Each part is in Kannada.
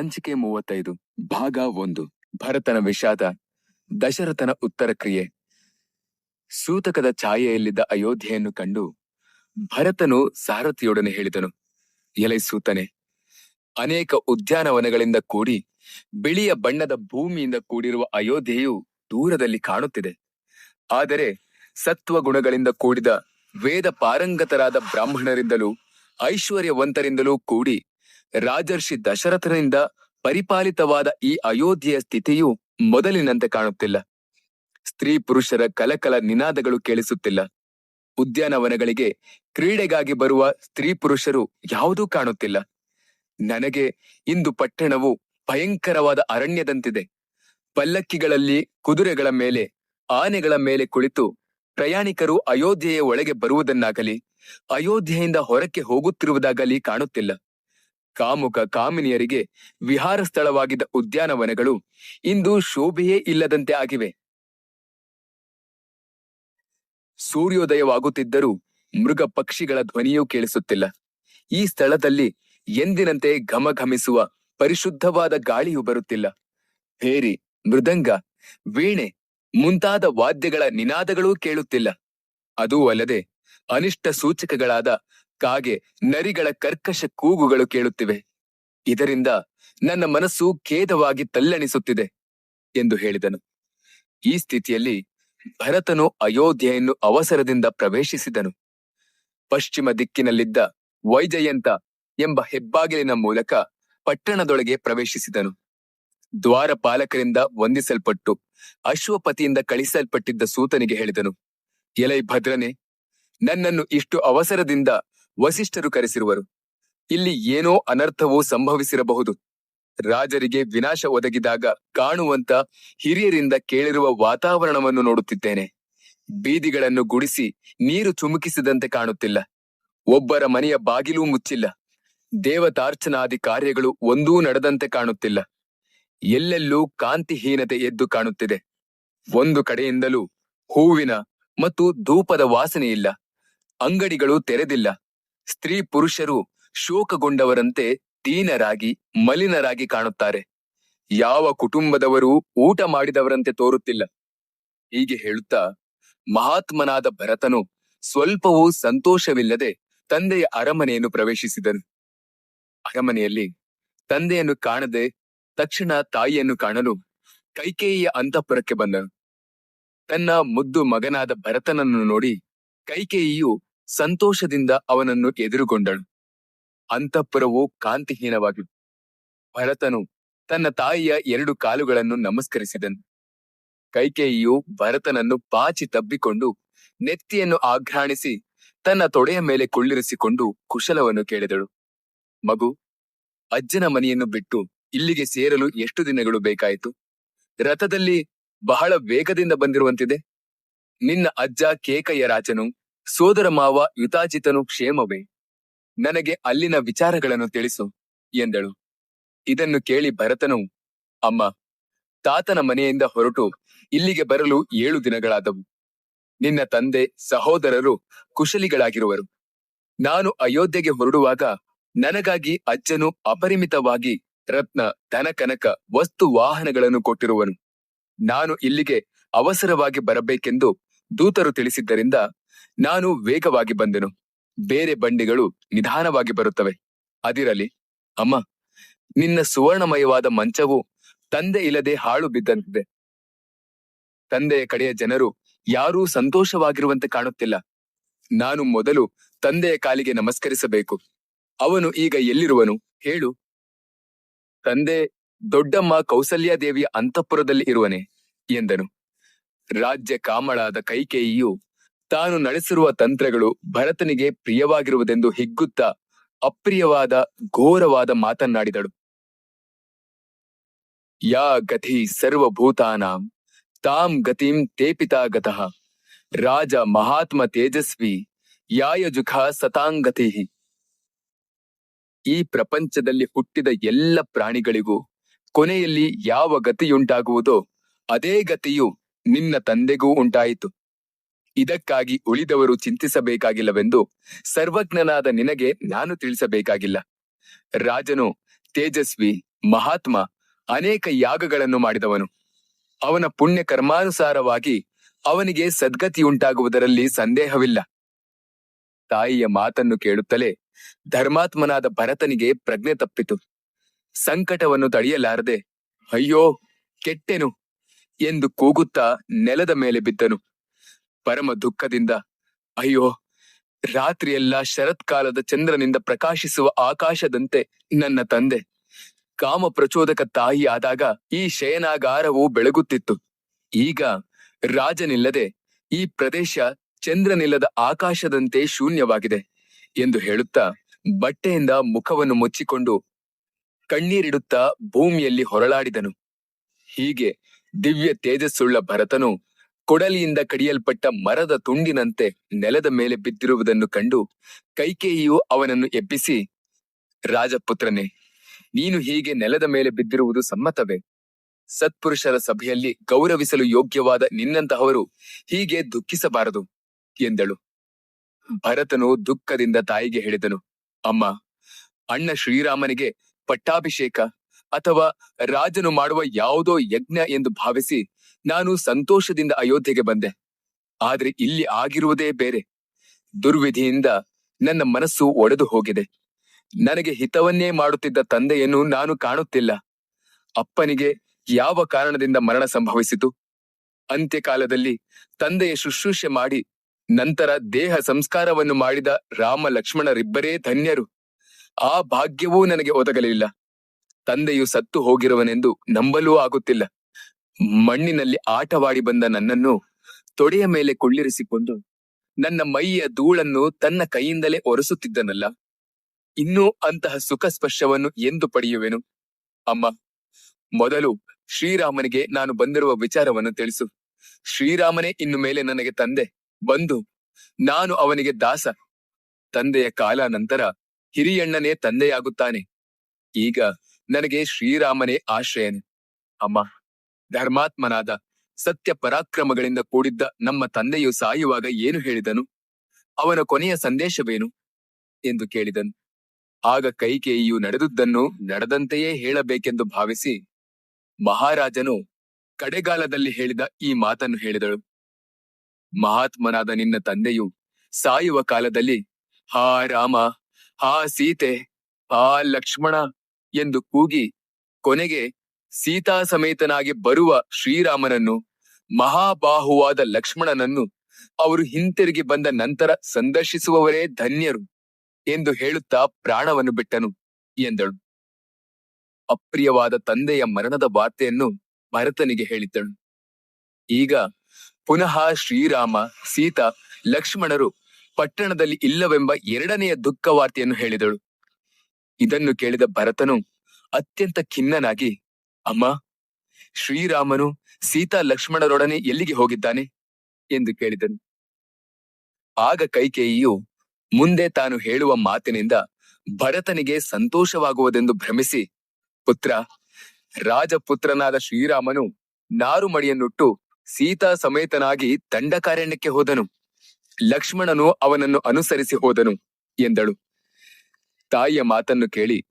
ಸಂಚಿಕೆ ಮೂವತ್ತೈದು, ಭಾಗ ಒಂದು, ಭರತನ ವಿಷಾದ, ದಶರಥನ ಉತ್ತರ ಕ್ರಿಯೆ. ಸೂತಕದ ಛಾಯೆಯಲ್ಲಿದ್ದ ಅಯೋಧ್ಯೆಯನ್ನು ಕಂಡು ಭರತನು ಸಾರಥಿಯೊಡನೆ ಹೇಳಿದನು, ಎಲೈ ಸೂತನೆ, ಅನೇಕ ಉದ್ಯಾನವನಗಳಿಂದ ಕೂಡಿ ಬಿಳಿಯ ಬಣ್ಣದ ಭೂಮಿಯಿಂದ ಕೂಡಿರುವ ಅಯೋಧ್ಯೆಯು ದೂರದಲ್ಲಿ ಕಾಣುತ್ತಿದೆ. ಆದರೆ ಸತ್ವ ಗುಣಗಳಿಂದ ಕೂಡಿದ ವೇದ ಪಾರಂಗತರಾದ ಬ್ರಾಹ್ಮಣರಿಂದಲೂ ಐಶ್ವರ್ಯವಂತರಿಂದಲೂ ಕೂಡಿ ರಾಜರ್ಷಿ ದಶರಥನಿಂದ ಪರಿಪಾಲಿತವಾದ ಈ ಅಯೋಧ್ಯೆಯ ಸ್ಥಿತಿಯು ಮೊದಲಿನಂತೆ ಕಾಣುತ್ತಿಲ್ಲ. ಸ್ತ್ರೀ ಪುರುಷರ ಕಲಕಲ ನಿನಾದಗಳು ಕೇಳಿಸುತ್ತಿಲ್ಲ. ಉದ್ಯಾನವನಗಳಿಗೆ ಕ್ರೀಡೆಗಾಗಿ ಬರುವ ಸ್ತ್ರೀ ಪುರುಷರು ಯಾವುದೂ ಕಾಣುತ್ತಿಲ್ಲ. ನನಗೆ ಇಂದು ಪಟ್ಟಣವು ಭಯಂಕರವಾದ ಅರಣ್ಯದಂತಿದೆ. ಪಲ್ಲಕ್ಕಿಗಳಲ್ಲಿ ಕುದುರೆಗಳ ಮೇಲೆ, ಆನೆಗಳ ಮೇಲೆ ಕುಳಿತು ಪ್ರಯಾಣಿಕರು ಅಯೋಧ್ಯೆಯ ಒಳಗೆ ಬರುವುದನ್ನಾಗಲಿ, ಅಯೋಧ್ಯೆಯಿಂದ ಹೊರಕ್ಕೆ ಹೋಗುತ್ತಿರುವುದಾಗಲಿ ಕಾಣುತ್ತಿಲ್ಲ. ಕಾಮುಕ ಕಾಮಿನಿಯರಿಗೆ ವಿಹಾರ ಸ್ಥಳವಾಗಿದ್ದ ಉದ್ಯಾನವನಗಳು ಇಂದು ಶೋಭೆಯೇ ಇಲ್ಲದಂತೆ ಆಗಿವೆ. ಸೂರ್ಯೋದಯವಾಗುತ್ತಿದ್ದರೂ ಮೃಗ ಪಕ್ಷಿಗಳ ಧ್ವನಿಯೂ ಕೇಳಿಸುತ್ತಿಲ್ಲ. ಈ ಸ್ಥಳದಲ್ಲಿ ಎಂದಿನಂತೆ ಘಮಘಮಿಸುವ ಪರಿಶುದ್ಧವಾದ ಗಾಳಿಯು ಬರುತ್ತಿಲ್ಲ. ಭೇರಿ ಮೃದಂಗ, ವೀಣೆ ಮುಂತಾದ ವಾದ್ಯಗಳ ನಿನಾದಗಳೂ ಕೇಳುತ್ತಿಲ್ಲ. ಅದೂ ಅಲ್ಲದೆ ಅನಿಷ್ಟ ಸೂಚಕಗಳಾದ ಕಾಗೆ ನರಿಗಳ ಕರ್ಕಶ ಕೂಗುಗಳು ಕೇಳುತ್ತಿವೆ. ಇದರಿಂದ ನನ್ನ ಮನಸ್ಸು ಖೇದವಾಗಿ ತಲ್ಲಣಿಸುತ್ತಿದೆ ಎಂದು ಹೇಳಿದನು. ಈ ಸ್ಥಿತಿಯಲ್ಲಿ ಭರತನು ಅಯೋಧ್ಯೆಯನ್ನು ಅವಸರದಿಂದ ಪ್ರವೇಶಿಸಿದನು. ಪಶ್ಚಿಮ ದಿಕ್ಕಿನಲ್ಲಿದ್ದ ವೈಜಯಂತ ಎಂಬ ಹೆಬ್ಬಾಗಿಲಿನ ಮೂಲಕ ಪಟ್ಟಣದೊಳಗೆ ಪ್ರವೇಶಿಸಿದನು. ದ್ವಾರಪಾಲಕರಿಂದ ವಂದಿಸಲ್ಪಟ್ಟು ಅಶ್ವಪತಿಯಿಂದ ಕಳಿಸಲ್ಪಟ್ಟಿದ್ದ ಸೂತನಿಗೆ ಹೇಳಿದನು, ಎಲೈ ಭದ್ರನೆ, ನನ್ನನ್ನು ಇಷ್ಟು ಅವಸರದಿಂದ ವಸಿಷ್ಠರು ಕರೆಸಿರುವರು. ಇಲ್ಲಿ ಏನೋ ಅನರ್ಥವೂ ಸಂಭವಿಸಿರಬಹುದು. ರಾಜರಿಗೆ ವಿನಾಶ ಒದಗಿದಾಗ ಕಾಣುವಂತ ಹಿರಿಯರಿಂದ ಕೇಳಿರುವ ವಾತಾವರಣವನ್ನು ನೋಡುತ್ತಿದ್ದೇನೆ. ಬೀದಿಗಳನ್ನು ಗುಡಿಸಿ ನೀರು ಚುಮುಕಿಸಿದಂತೆ ಕಾಣುತ್ತಿಲ್ಲ. ಒಬ್ಬರ ಮನೆಯ ಬಾಗಿಲೂ ಮುಚ್ಚಿಲ್ಲ. ದೇವತಾರ್ಚನಾದಿ ಕಾರ್ಯಗಳು ಒಂದೂ ನಡೆದಂತೆ ಕಾಣುತ್ತಿಲ್ಲ. ಎಲ್ಲೆಲ್ಲೂ ಕಾಂತಿಹೀನತೆ ಎದ್ದು ಕಾಣುತ್ತಿದೆ. ಒಂದು ಕಡೆಯಿಂದಲೂ ಹೂವಿನ ಮತ್ತು ಧೂಪದ ವಾಸನೆ ಇಲ್ಲ. ಅಂಗಡಿಗಳು ತೆರೆದಿಲ್ಲ. ಸ್ತ್ರೀ ಪುರುಷರು ಶೋಕಗೊಂಡವರಂತೆ ದೀನರಾಗಿ, ಮಲಿನರಾಗಿ ಕಾಣುತ್ತಾರೆ. ಯಾವ ಕುಟುಂಬದವರೂ ಊಟ ಮಾಡಿದವರಂತೆ ತೋರುತ್ತಿಲ್ಲ. ಹೀಗೆ ಹೇಳುತ್ತಾ ಮಹಾತ್ಮನಾದ ಭರತನು ಸ್ವಲ್ಪವೂ ಸಂತೋಷವಿಲ್ಲದೆ ತಂದೆಯ ಅರಮನೆಯನ್ನು ಪ್ರವೇಶಿಸಿದನು. ಅರಮನೆಯಲ್ಲಿ ತಂದೆಯನ್ನು ಕಾಣದೆ ತಕ್ಷಣ ತಾಯಿಯನ್ನು ಕಾಣಲು ಕೈಕೇಯಿಯ ಅಂತಃಪುರಕ್ಕೆ ಬಂದನು. ತನ್ನ ಮುದ್ದು ಮಗನಾದ ಭರತನನ್ನು ನೋಡಿ ಕೈಕೇಯಿಯು ಸಂತೋಷದಿಂದ ಅವನನ್ನು ಎದುರುಗೊಂಡಳು ಅಂತಃಪುರವು ಕಾಂತಿಹೀನವಾಗಿತ್ತು. ಭರತನು ತನ್ನ ತಾಯಿಯ ಎರಡು ಕಾಲುಗಳನ್ನು ನಮಸ್ಕರಿಸಿದನು. ಕೈಕೇಯಿಯು ಭರತನನ್ನು ಪಾಚಿ ತಬ್ಬಿಕೊಂಡು ನೆತ್ತಿಯನ್ನು ಆಘ್ರಾಣಿಸಿ ತನ್ನ ತೊಡೆಯ ಮೇಲೆ ಕುಳ್ಳಿರಿಸಿಕೊಂಡು ಕುಶಲವನ್ನು ಕೇಳಿದಳು. ಮಗು, ಅಜ್ಜನ ಮನೆಯನ್ನು ಬಿಟ್ಟು ಇಲ್ಲಿಗೆ ಸೇರಲು ಎಷ್ಟು ದಿನಗಳು ಬೇಕಾಯಿತು? ರಥದಲ್ಲಿ ಬಹಳ ವೇಗದಿಂದ ಬಂದಿರುವಂತಿದೆ. ನಿನ್ನ ಅಜ್ಜ ಕೇಕಯ್ಯ ರಾಜನು ಸೋದರ ಮಾವ ಯುತಾಜಿತನು ಕ್ಷೇಮವೇ? ನನಗೆ ಅಲ್ಲಿನ ವಿಚಾರಗಳನ್ನು ತಿಳಿಸು, ಎಂದಳು. ಇದನ್ನು ಕೇಳಿ ಭರತನು, ಅಮ್ಮ, ತಾತನ ಮನೆಯಿಂದ ಹೊರಟು ಇಲ್ಲಿಗೆ ಬರಲು ಏಳು ದಿನಗಳಾದವು. ನಿನ್ನ ತಂದೆ ಸಹೋದರರು ಕುಶಲಿಗಳಾಗಿರುವರು. ನಾನು ಅಯೋಧ್ಯೆಗೆ ಹೊರಡುವಾಗ ನನಗಾಗಿ ಅಜ್ಜನು ಅಪರಿಮಿತವಾಗಿ ರತ್ನ ಧನಕನಕ ವಸ್ತು, ವಾಹನಗಳನ್ನು ಕೊಟ್ಟಿರುವನು. ನಾನು ಇಲ್ಲಿಗೆ ಅವಸರವಾಗಿ ಬರಬೇಕೆಂದು ದೂತರು ತಿಳಿಸಿದ್ದರಿಂದ ನಾನು ವೇಗವಾಗಿ ಬಂದೆನು. ಬೇರೆ ಬಂಡಿಗಳು ನಿಧಾನವಾಗಿ ಬರುತ್ತವೆ. ಅದಿರಲಿ, ಅಮ್ಮ, ನಿನ್ನ ಸುವರ್ಣಮಯವಾದ ಮಂಚವು ತಂದೆ ಇಲ್ಲದೆ ಹಾಳು ಬಿದ್ದಂತಿದೆ. ತಂದೆಯ ಕಡೆಯ ಜನರು ಯಾರೂ ಸಂತೋಷವಾಗಿರುವಂತೆ ಕಾಣುತ್ತಿಲ್ಲ. ನಾನು ಮೊದಲು ತಂದೆಯ ಕಾಲಿಗೆ ನಮಸ್ಕರಿಸಬೇಕು. ಅವನು ಈಗ ಎಲ್ಲಿರುವನು? ಹೇಳು. ತಂದೆ, ದೊಡ್ಡಮ್ಮ ಕೌಸಲ್ಯಾದೇವಿಯ ಅಂತಃಪುರದಲ್ಲಿ ಇರುವನೆ, ಎಂದನು. ರಾಜ್ಯ ಕಾಮಳಾದ ಕೈಕೇಯಿಯು ತಾನು ನಡೆಸಿರುವ ತಂತ್ರಗಳು ಭರತನಿಗೆ ಪ್ರಿಯವಾಗಿರುವುದೆಂದು ಹಿಗ್ಗುತ್ತ ಅಪ್ರಿಯವಾದ, ಘೋರವಾದ ಮಾತನ್ನಾಡಿದಳು. ಯಾ ಗತಿ ಸರ್ವಭೂತಾನಾಂ, ತಾಂ ಗತಿಂ ತೇಪಿತಾ ಗತಃ, ರಾಜ ಮಹಾತ್ಮ ತೇಜಸ್ವಿ ಯಾಯಜುಖ ಸತಾಂಗತಿ ಈ ಪ್ರಪಂಚದಲ್ಲಿ ಹುಟ್ಟಿದ ಎಲ್ಲ ಪ್ರಾಣಿಗಳಿಗೂ ಕೊನೆಯಲ್ಲಿ ಯಾವ ಗತಿಯುಂಟಾಗುವುದೋ ಅದೇ ಗತಿಯು ನಿನ್ನ ತಂದೆಗೂ ಉಂಟಾಯಿತು. ಇದಕ್ಕಾಗಿ ಉಳಿದವರು ಚಿಂತಿಸಬೇಕಾಗಿಲ್ಲವೆಂದು ಸರ್ವಜ್ಞನಾದ ನಿನಗೆ ನಾನು ತಿಳಿಸಬೇಕಾಗಿಲ್ಲ. ರಾಜನು, ತೇಜಸ್ವಿ, ಮಹಾತ್ಮ ಅನೇಕ ಯಾಗಗಳನ್ನು ಮಾಡಿದವನು. ಅವನ ಪುಣ್ಯ ಕರ್ಮಾನುಸಾರವಾಗಿ ಅವನಿಗೆ ಸದ್ಗತಿಯುಂಟಾಗುವುದರಲ್ಲಿ ಸಂದೇಹವಿಲ್ಲ. ತಾಯಿಯ ಮಾತನ್ನು ಕೇಳುತ್ತಲೇ ಧರ್ಮಾತ್ಮನಾದ ಭರತನಿಗೆ ಪ್ರಜ್ಞೆ ತಪ್ಪಿತು. ಸಂಕಟವನ್ನು ತಡೆಯಲಾರದೆ, ಅಯ್ಯೋ, ಕೆಟ್ಟೆನು ಎಂದು ಕೂಗುತ್ತಾ ನೆಲದ ಮೇಲೆ ಬಿದ್ದನು. ಪರಮ ದುಃಖದಿಂದ. ಅಯ್ಯೋ, ರಾತ್ರಿಯೆಲ್ಲ ಶರತ್ಕಾಲದ ಚಂದ್ರನಿಂದ ಪ್ರಕಾಶಿಸುವ ಆಕಾಶದಂತೆ ನನ್ನ ತಂದೆ. ಕಾಮ ಪ್ರಚೋದಕ ತಾಯಿ ಆದಾಗ ಈ ಶಯನಾಗಾರವು ಬೆಳಗುತ್ತಿತ್ತು. ಈಗ ರಾಜನಿಲ್ಲದೆ ಈ ಪ್ರದೇಶ ಚಂದ್ರನಿಲ್ಲದ ಆಕಾಶದಂತೆ ಶೂನ್ಯವಾಗಿದೆ ಎಂದು ಹೇಳುತ್ತಾ ಬಟ್ಟೆಯಿಂದ ಮುಖವನ್ನು ಮುಚ್ಚಿಕೊಂಡು ಕಣ್ಣೀರಿಡುತ್ತಾ ಭೂಮಿಯಲ್ಲಿ ಹೊರಳಾಡಿದನು. ಹೀಗೆ ದಿವ್ಯ ತೇಜಸ್ಸುಳ್ಳ ಭರತನು ಕೊಡಲಿಯಿಂದ ಕಡಿಯಲ್ಪಟ್ಟ ಮರದ ತುಂಡಿನಂತೆ ನೆಲದ ಮೇಲೆ ಬಿದ್ದಿರುವುದನ್ನು ಕಂಡು ಕೈಕೇಯಿಯು ಅವನನ್ನು ಎಬ್ಬಿಸಿ, ರಾಜಪುತ್ರನೇ, ನೀನು ಹೀಗೆ ನೆಲದ ಮೇಲೆ ಬಿದ್ದಿರುವುದು ಸಮ್ಮತವೇ? ಸತ್ಪುರುಷರ ಸಭೆಯಲ್ಲಿ ಗೌರವಿಸಲು ಯೋಗ್ಯವಾದ ನಿನ್ನಂತಹವರು ಹೀಗೆ ದುಃಖಿಸಬಾರದು, ಎಂದಳು. ಭರತನು ದುಃಖದಿಂದ ತಾಯಿಗೆ ಹೇಳಿದನು, ಅಮ್ಮ, ಅಣ್ಣ ಶ್ರೀರಾಮನಿಗೆ ಪಟ್ಟಾಭಿಷೇಕ ಅಥವಾ ರಾಜನು ಮಾಡುವ ಯಾವುದೋ ಯಜ್ಞ ಎಂದು ಭಾವಿಸಿ ನಾನು ಸಂತೋಷದಿಂದ ಅಯೋಧ್ಯೆಗೆ ಬಂದೆ. ಆದ್ರೆ ಇಲ್ಲಿ ಆಗಿರುವುದೇ ಬೇರೆ. ದುರ್ವಿಧಿಯಿಂದ ನನ್ನ ಮನಸ್ಸು ಒಡೆದು ಹೋಗಿದೆ. ನನಗೆ ಹಿತವನ್ನೇ ಮಾಡುತ್ತಿದ್ದ ತಂದೆಯನ್ನು ನಾನು ಕಾಣುತ್ತಿಲ್ಲ. ಅಪ್ಪನಿಗೆ ಯಾವ ಕಾರಣದಿಂದ ಮರಣ ಸಂಭವಿಸಿತು? ಅಂತ್ಯಕಾಲದಲ್ಲಿ ತಂದೆಯ ಶುಶ್ರೂಷೆ ಮಾಡಿ ನಂತರ ದೇಹ ಸಂಸ್ಕಾರವನ್ನು ಮಾಡಿದ ರಾಮ ಲಕ್ಷ್ಮಣರಿಬ್ಬರೇ ಧನ್ಯರು. ಆ ಭಾಗ್ಯವೂ ನನಗೆ ಒದಗಲಿಲ್ಲ. ತಂದೆಯು ಸತ್ತು ಹೋಗಿರುವನೆಂದು ನಂಬಲೂ ಆಗುತ್ತಿಲ್ಲ. ಮಣ್ಣಿನಲ್ಲಿ ಆಟವಾಡಿ ಬಂದ ನನ್ನನ್ನು ತೊಡೆಯ ಮೇಲೆ ಕುಳ್ಳಿರಿಸಿಕೊಂಡು ನನ್ನ ಮೈಯ ಧೂಳನ್ನು ತನ್ನ ಕೈಯಿಂದಲೇ ಒರೆಸುತ್ತಿದ್ದನಲ್ಲ. ಇನ್ನೂ ಅಂತಹ ಸುಖ ಸ್ಪರ್ಶವನ್ನು ಎಂದು ಪಡೆಯುವೆನು. ಅಮ್ಮ, ಮೊದಲು ಶ್ರೀರಾಮನಿಗೆ ನಾನು ಬಂದಿರುವ ವಿಚಾರವನ್ನು ತಿಳಿಸು. ಶ್ರೀರಾಮನೇ ಇನ್ನು ಮೇಲೆ ನನಗೆ ತಂದೆ. ಬಂದು, ನಾನು ಅವನಿಗೆ ದಾಸ. ತಂದೆಯ ಕಾಲ ನಂತರ ಹಿರಿಯಣ್ಣನೇ ತಂದೆಯಾಗುತ್ತಾನೆ. ಈಗ ನನಗೆ ಶ್ರೀರಾಮನೇ ಆಶ್ರಯನು. ಅಮ್ಮ, ಧರ್ಮಾತ್ಮನಾದ ಸತ್ಯ ಪರಾಕ್ರಮಗಳಿಂದ ಕೂಡಿದ್ದ ನಮ್ಮ ತಂದೆಯು ಸಾಯುವಾಗ ಏನು ಹೇಳಿದನು? ಅವನ ಕೊನೆಯ ಸಂದೇಶವೇನು? ಎಂದು ಕೇಳಿದನು. ಆಗ ಕೈಕೇಯಿಯು ನಡೆದುದನ್ನು ನಡೆದಂತೆಯೇ ಹೇಳಬೇಕೆಂದು ಭಾವಿಸಿ ಮಹಾರಾಜನು ಕಡೆಗಾಲದಲ್ಲಿ ಹೇಳಿದ ಈ ಮಾತನ್ನು ಹೇಳಿದಳು. ಮಹಾತ್ಮನಾದ ನಿನ್ನ ತಂದೆಯು ಸಾಯುವ ಕಾಲದಲ್ಲಿ, ಹಾ ರಾಮ, ಹಾ ಸೀತೆ, ಹಾ ಲಕ್ಷ್ಮಣ ಎಂದು ಕೂಗಿ ಕೊನೆಗೆ ಸೀತಾ ಸಮೇತನಾಗಿ ಬರುವ ಶ್ರೀರಾಮನನ್ನು, ಮಹಾಬಾಹುವಾದ ಲಕ್ಷ್ಮಣನನ್ನು ಅವರು ಹಿಂತಿರುಗಿ ಬಂದ ನಂತರ ಸಂದರ್ಶಿಸುವವರೇ ಧನ್ಯರು ಎಂದು ಹೇಳುತ್ತಾ ಪ್ರಾಣವನ್ನು ಬಿಟ್ಟನು ಎಂದಳು. ಅಪ್ರಿಯವಾದ ತಂದೆಯ ಮರಣದ ವಾರ್ತೆಯನ್ನು ಭರತನಿಗೆ ಹೇಳಿದ್ದಳು. ಈಗ ಪುನಃ ಶ್ರೀರಾಮ, ಸೀತಾ, ಲಕ್ಷ್ಮಣರು ಪಟ್ಟಣದಲ್ಲಿ ಇಲ್ಲವೆಂಬ ಎರಡನೆಯ ದುಃಖ ವಾರ್ತೆಯನ್ನು ಹೇಳಿದಳು. ಇದನ್ನು ಕೇಳಿದ ಭರತನು ಅತ್ಯಂತ ಖಿನ್ನನಾಗಿ, ಅಮ್ಮ, ಶ್ರೀರಾಮನು ಸೀತಾ ಲಕ್ಷ್ಮಣರೊಡನೆ ಎಲ್ಲಿಗೆ ಹೋಗಿದ್ದಾನೆ? ಎಂದು ಕೇಳಿದನು. ಆಗ ಕೈಕೇಯಿಯು ಮುಂದೆ ತಾನು ಹೇಳುವ ಮಾತಿನಿಂದ ಭರತನಿಗೆ ಸಂತೋಷವಾಗುವುದೆಂದು ಭ್ರಮಿಸಿ, ಪುತ್ರ, ರಾಜಪುತ್ರನಾದ ಶ್ರೀರಾಮನು ನಾರುಮಡಿಯನ್ನುಟ್ಟು ಸೀತಾ ಸಮೇತನಾಗಿ ದಂಡಕಾರಣ್ಯಕ್ಕೆ ಹೋದನು. ಲಕ್ಷ್ಮಣನು ಅವನನ್ನು ಅನುಸರಿಸಿ ಹೋದನು, ಎಂದಳು. ತಾಯಿಯ ಮಾತನ್ನು ಕೇಳಿ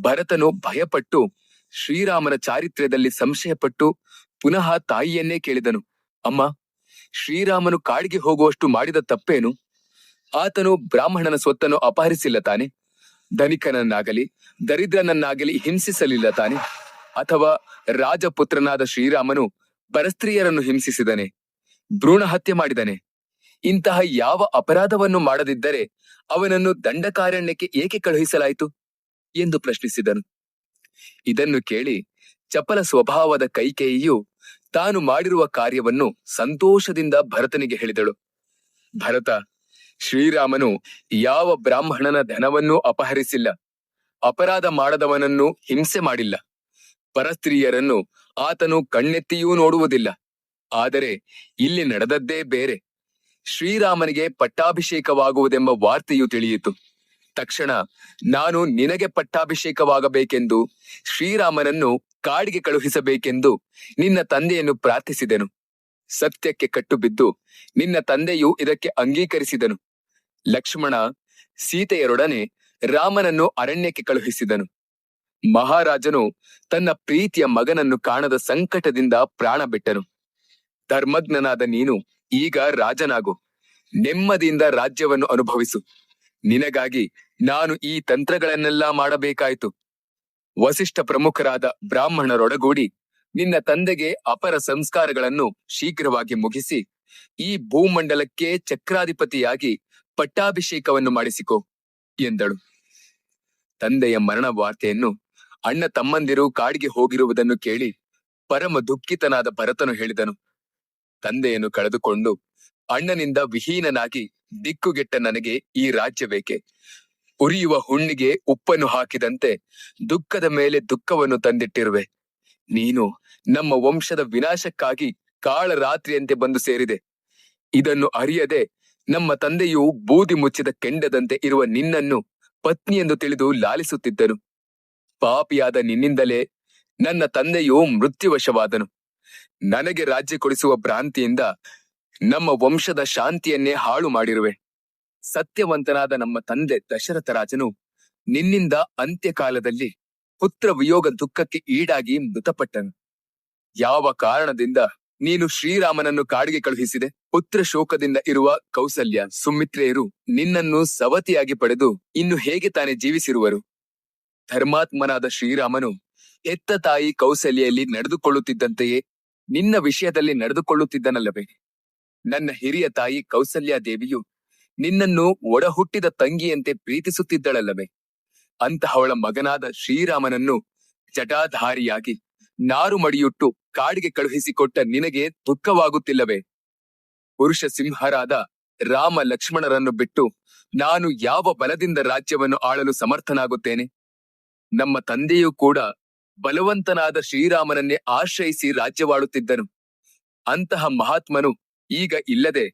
ಭರತನು ಭಯಪಟ್ಟು ಶ್ರೀರಾಮನ ಚಾರಿತ್ರ್ಯದಲ್ಲಿ ಸಂಶಯಪಟ್ಟು ಪುನಃ ತಾಯಿಯನ್ನೇ ಕೇಳಿದನು. ಅಮ್ಮ, ಶ್ರೀರಾಮನು ಕಾಡಿಗೆ ಹೋಗುವಷ್ಟು ಮಾಡಿದ ತಪ್ಪೇನು? ಆತನು ಬ್ರಾಹ್ಮಣನ ಸ್ವತ್ತನ್ನು ಅಪಹರಿಸಿಲ್ಲ ತಾನೆ? ಧನಿಕನನ್ನಾಗಲಿ ದರಿದ್ರನನ್ನಾಗಲಿ ಹಿಂಸಿಸಲಿಲ್ಲ ತಾನೆ? ಅಥವಾ ರಾಜಪುತ್ರನಾದ ಶ್ರೀರಾಮನು ಪರಸ್ತ್ರೀಯರನ್ನು ಹಿಂಸಿಸಿದನೆ? ಭ್ರೂಣ ಹತ್ಯೆ ಮಾಡಿದನೆ? ಇಂತಹ ಯಾವ ಅಪರಾಧವನ್ನು ಮಾಡದಿದ್ದರೆ ಅವನನ್ನು ದಂಡಕಾರಣ್ಯಕ್ಕೆ ಏಕೆ ಕಳುಹಿಸಲಾಯಿತು? ಎಂದು ಪ್ರಶ್ನಿಸಿದನು. ಇದನ್ನು ಕೇಳಿ ಚಪಲ ಸ್ವಭಾವದ ಕೈಕೇಯಿಯು ತಾನು ಮಾಡಿರುವ ಕಾರ್ಯವನ್ನು ಸಂತೋಷದಿಂದ ಭರತನಿಗೆ ಹೇಳಿದಳು. ಭರತ, ಶ್ರೀರಾಮನು ಯಾವ ಬ್ರಾಹ್ಮಣನ ಧನವನ್ನೂ ಅಪಹರಿಸಿಲ್ಲ. ಅಪರಾಧ ಮಾಡದವನನ್ನು ಹಿಂಸೆ ಮಾಡಿಲ್ಲ. ಪರಸ್ತ್ರೀಯರನ್ನು ಆತನು ಕಣ್ಣೆತ್ತಿಯೂ ನೋಡುವುದಿಲ್ಲ. ಆದರೆ ಇಲ್ಲಿ ನಡೆದದ್ದೇ ಬೇರೆ. ಶ್ರೀರಾಮನಿಗೆ ಪಟ್ಟಾಭಿಷೇಕವಾಗುವುದೆಂಬ ವಾರ್ತೆಯು ತಿಳಿಯಿತು. ತಕ್ಷಣ, ನಾನು ನಿನಗೆ ಪಟ್ಟಾಭಿಷೇಕವಾಗಬೇಕೆಂದು, ಶ್ರೀರಾಮನನ್ನು ಕಾಡಿಗೆ ಕಳುಹಿಸಬೇಕೆಂದು ನಿನ್ನ ತಂದೆಯನ್ನು ಪ್ರಾರ್ಥಿಸಿದೆನು. ಸತ್ಯಕ್ಕೆ ಕಟ್ಟುಬಿದ್ದು ನಿನ್ನ ತಂದೆಯು ಇದಕ್ಕೆ ಅಂಗೀಕರಿಸಿದನು. ಲಕ್ಷ್ಮಣ ಸೀತೆಯರೊಡನೆ ರಾಮನನ್ನು ಅರಣ್ಯಕ್ಕೆ ಕಳುಹಿಸಿದನು. ಮಹಾರಾಜನು ತನ್ನ ಪ್ರೀತಿಯ ಮಗನನ್ನು ಕಾಣದ ಸಂಕಟದಿಂದ ಪ್ರಾಣ ಬಿಟ್ಟನು ಧರ್ಮಜ್ಞನಾದ ನೀನು ಈಗ ರಾಜನಾಗು. ನೆಮ್ಮದಿಯಿಂದ ರಾಜ್ಯವನ್ನು ಅನುಭವಿಸು. ನಿನಗಾಗಿ ನಾನು ಈ ತಂತ್ರಗಳನ್ನೆಲ್ಲ ಮಾಡಬೇಕಾಯಿತು. ವಸಿಷ್ಠ ಪ್ರಮುಖರಾದ ಬ್ರಾಹ್ಮಣರೊಡಗೂಡಿ ನಿನ್ನ ತಂದೆಗೆ ಅಪರ ಸಂಸ್ಕಾರಗಳನ್ನು ಶೀಘ್ರವಾಗಿ ಮುಗಿಸಿ, ಈ ಭೂಮಂಡಲಕ್ಕೆ ಚಕ್ರಾಧಿಪತಿಯಾಗಿ ಪಟ್ಟಾಭಿಷೇಕವನ್ನು ಮಾಡಿಸಿಕೊ, ಎಂದಳು. ತಂದೆಯ ಮರಣ ವಾರ್ತೆಯನ್ನು ಅಣ್ಣ ತಮ್ಮಂದಿರು ಕಾಡಿಗೆ ಹೋಗಿರುವುದನ್ನು ಕೇಳಿ ಪರಮ ದುಃಖಿತನಾದ ಭರತನು ಹೇಳಿದನು. ತಂದೆಯನ್ನು ಕಳೆದುಕೊಂಡು ಅಣ್ಣನಿಂದ ವಿಹೀನನಾಗಿ ದಿಕ್ಕುಗೆಟ್ಟ ನನಗೆ ಈ ರಾಜ್ಯ ಬೇಕೆ ಉರಿಯುವ ಹುಣ್ಣಿಗೆ ಉಪ್ಪನ್ನು ಹಾಕಿದಂತೆ ದುಃಖದ ಮೇಲೆ ದುಃಖವನ್ನು ತಂದಿಟ್ಟಿರುವೆ. ನೀನು ನಮ್ಮ ವಂಶದ ವಿನಾಶಕ್ಕಾಗಿ ಕಾಳ ರಾತ್ರಿಯಂತೆ ಬಂದು ಸೇರಿದೆ. ಇದನ್ನು ಅರಿಯದೆ ನಮ್ಮ ತಂದೆಯು ಬೂದಿ ಮುಚ್ಚಿದ ಕೆಂಡದಂತೆ ಇರುವ ನಿನ್ನನ್ನು ಪತ್ನಿಯೆಂದು ತಿಳಿದು ಲಾಲಿಸುತ್ತಿದ್ದನು. ಪಾಪಿಯಾದ ನಿನ್ನಿಂದಲೇ ನನ್ನ ತಂದೆಯು ಮೃತ್ಯುವಶವಾದನು. ನನಗೆ ರಾಜ್ಯ ಕೊಡಿಸುವ ಭ್ರಾಂತಿಯಿಂದ ನಮ್ಮ ವಂಶದ ಶಾಂತಿಯನ್ನೇ ಹಾಳು ಮಾಡಿರುವೆ. ಸತ್ಯವಂತನಾದ ನಮ್ಮ ತಂದೆ ದಶರಥ ರಾಜನು ನಿನ್ನಿಂದ ಅಂತ್ಯಕಾಲದಲ್ಲಿ ಪುತ್ರ ವಿಯೋಗ ದುಃಖಕ್ಕೆ ಈಡಾಗಿ ಮೃತಪಟ್ಟನು. ಯಾವ ಕಾರಣದಿಂದ ನೀನು ಶ್ರೀರಾಮನನ್ನು ಕಾಡಿಗೆ ಕಳುಹಿಸಿದೆ? ಪುತ್ರ ಶೋಕದಿಂದ ಇರುವ ಕೌಸಲ್ಯ, ಸುಮಿತ್ರೆಯರು ನಿನ್ನನ್ನು ಸವತಿಯಾಗಿ ಪಡೆದು ಇನ್ನು ಹೇಗೆ ತಾನೇ ಜೀವಿಸಿರುವರು? ಧರ್ಮಾತ್ಮನಾದ ಶ್ರೀರಾಮನು ಎತ್ತ ತಾಯಿ ಕೌಸಲ್ಯಲ್ಲಿ ನಡೆದುಕೊಳ್ಳುತ್ತಿದ್ದಂತೆಯೇ ನಿನ್ನ ವಿಷಯದಲ್ಲಿ ನಡೆದುಕೊಳ್ಳುತ್ತಿದ್ದನಲ್ಲವೇ? ನನ್ನ ಹಿರಿಯ ತಾಯಿ ಕೌಸಲ್ಯಾದೇವಿಯು ನಿನ್ನನ್ನು ಒಡಹುಟ್ಟಿದ ತಂಗಿಯಂತೆ ಪ್ರೀತಿಸುತ್ತಿದ್ದಳಲ್ಲವೇ? ಅಂತಹವಳ ಮಗನಾದ ಶ್ರೀರಾಮನನ್ನು ಜಟಾಧಾರಿಯಾಗಿ ನಾರು ಮಡಿಯುಟ್ಟು ಕಾಡಿಗೆ ಕಳುಹಿಸಿಕೊಟ್ಟ ನಿನಗೆ ದುಃಖವಾಗುತ್ತಿಲ್ಲವೇ? ಪುರುಷ ಸಿಂಹರಾದ ರಾಮ ಲಕ್ಷ್ಮಣರನ್ನು ಬಿಟ್ಟು ನಾನು ಯಾವ ಬಲದಿಂದ ರಾಜ್ಯವನ್ನು ಆಳಲು ಸಮರ್ಥನಾಗುತ್ತೇನೆ? ನಮ್ಮ ತಂದೆಯೂ ಕೂಡ ಬಲವಂತನಾದ ಶ್ರೀರಾಮನನ್ನೇ ಆಶ್ರಯಿಸಿ ರಾಜ್ಯವಾಳುತ್ತಿದ್ದನು ಅಂತಹ ಮಹಾತ್ಮನು ಈಗ ಇಲ್ಲದೆ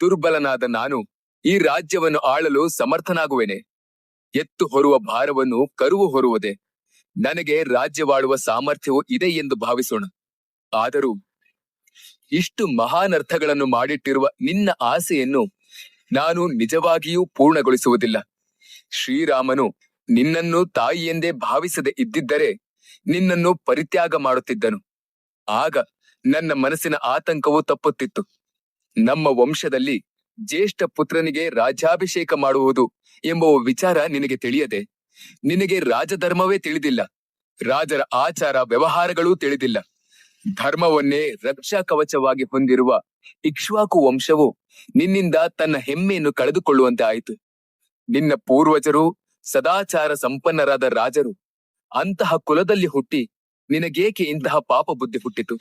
ದುರ್ಬಲನಾದ ನಾನು ಈ ರಾಜ್ಯವನ್ನು ಆಳಲು ಸಮರ್ಥನಾಗುವೆನೆ. ಎತ್ತು ಹೊರುವ ಭಾರವನ್ನು ಕರುವು ಹೊರುವುದೇ. ನನಗೆ ರಾಜ್ಯವಾಳುವ ಸಾಮರ್ಥ್ಯವೂ ಇದೆ ಎಂದು ಭಾವಿಸೋಣ. ಆದರೂ ಇಷ್ಟು ಮಹಾನರ್ಥಗಳನ್ನು ಮಾಡಿಟ್ಟಿರುವ ನಿನ್ನ ಆಸೆಯನ್ನು ನಾನು ನಿಜವಾಗಿಯೂ ಪೂರ್ಣಗೊಳಿಸುವುದಿಲ್ಲ. ಶ್ರೀರಾಮನು ನಿನ್ನನ್ನು ತಾಯಿಯೆಂದೇ ಭಾವಿಸದೆ ಇದ್ದಿದ್ದರೆ ನಿನ್ನನ್ನು ಪರಿತ್ಯಾಗ ಮಾಡುತ್ತಿದ್ದನು. ಆಗ ನನ್ನ ಮನಸ್ಸಿನ ಆತಂಕವು ತಪ್ಪುತ್ತಿತ್ತು. ನಮ್ಮ ವಂಶದಲ್ಲಿ ಜ್ಯೇಷ್ಠ ಪುತ್ರನಿಗೆ ರಾಜ್ಯಾಭಿಷೇಕ ಮಾಡುವುದು ಎಂಬ ವಿಚಾರ ನಿನಗೆ ತಿಳಿಯದೆ, ನಿನಗೆ ರಾಜಧರ್ಮವೇ ತಿಳಿದಿಲ್ಲ, ರಾಜರ ಆಚಾರ ವ್ಯವಹಾರಗಳೂ ತಿಳಿದಿಲ್ಲ. ಧರ್ಮವನ್ನೇ ರಕ್ಷಾ ಕವಚವಾಗಿ ಹೊಂದಿರುವ ಇಕ್ಷ್ವಾಕು ವಂಶವು ನಿನ್ನಿಂದ ತನ್ನ ಹೆಮ್ಮೆಯನ್ನು ಕಳೆದುಕೊಳ್ಳುವಂತೆ ಆಯಿತು. ನಿನ್ನ ಪೂರ್ವಜರು ಸದಾಚಾರ ಸಂಪನ್ನರಾದ ರಾಜರು ಅಂತಹ ಕುಲದಲ್ಲಿ ಹುಟ್ಟಿ ನಿನಗೇಕೆ ಇಂತಹ ಪಾಪ ಬುದ್ಧಿ ಹುಟ್ಟಿತು?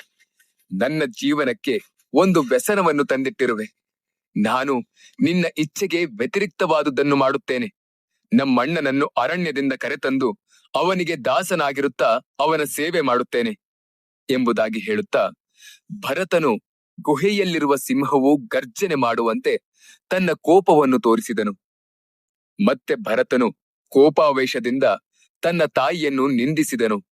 ನನ್ನ ಜೀವನಕ್ಕೆ ಒಂದು ವ್ಯಸನವನ್ನು ತಂದಿಟ್ಟಿರುವೆ. ನಾನು ನಿನ್ನ ಇಚ್ಛೆಗೆ ವ್ಯತಿರಿಕ್ತವಾದುದನ್ನು ಮಾಡುತ್ತೇನೆ. ನಮ್ಮಣ್ಣನನ್ನು ಅರಣ್ಯದಿಂದ ಕರೆತಂದು ಅವನಿಗೆ ದಾಸನಾಗಿರುತ್ತಾ ಅವನ ಸೇವೆ ಮಾಡುತ್ತೇನೆ ಎಂಬುದಾಗಿ ಹೇಳುತ್ತಾ ಭರತನು ಗುಹೆಯಲ್ಲಿರುವ ಸಿಂಹವು ಗರ್ಜನೆ ಮಾಡುವಂತೆ ತನ್ನ ಕೋಪವನ್ನು ತೋರಿಸಿದನು. ಮತ್ತೆ ಭರತನು ಕೋಪಾವೇಶದಿಂದ ತನ್ನ ತಾಯಿಯನ್ನು ನಿಂದಿಸಿದನು.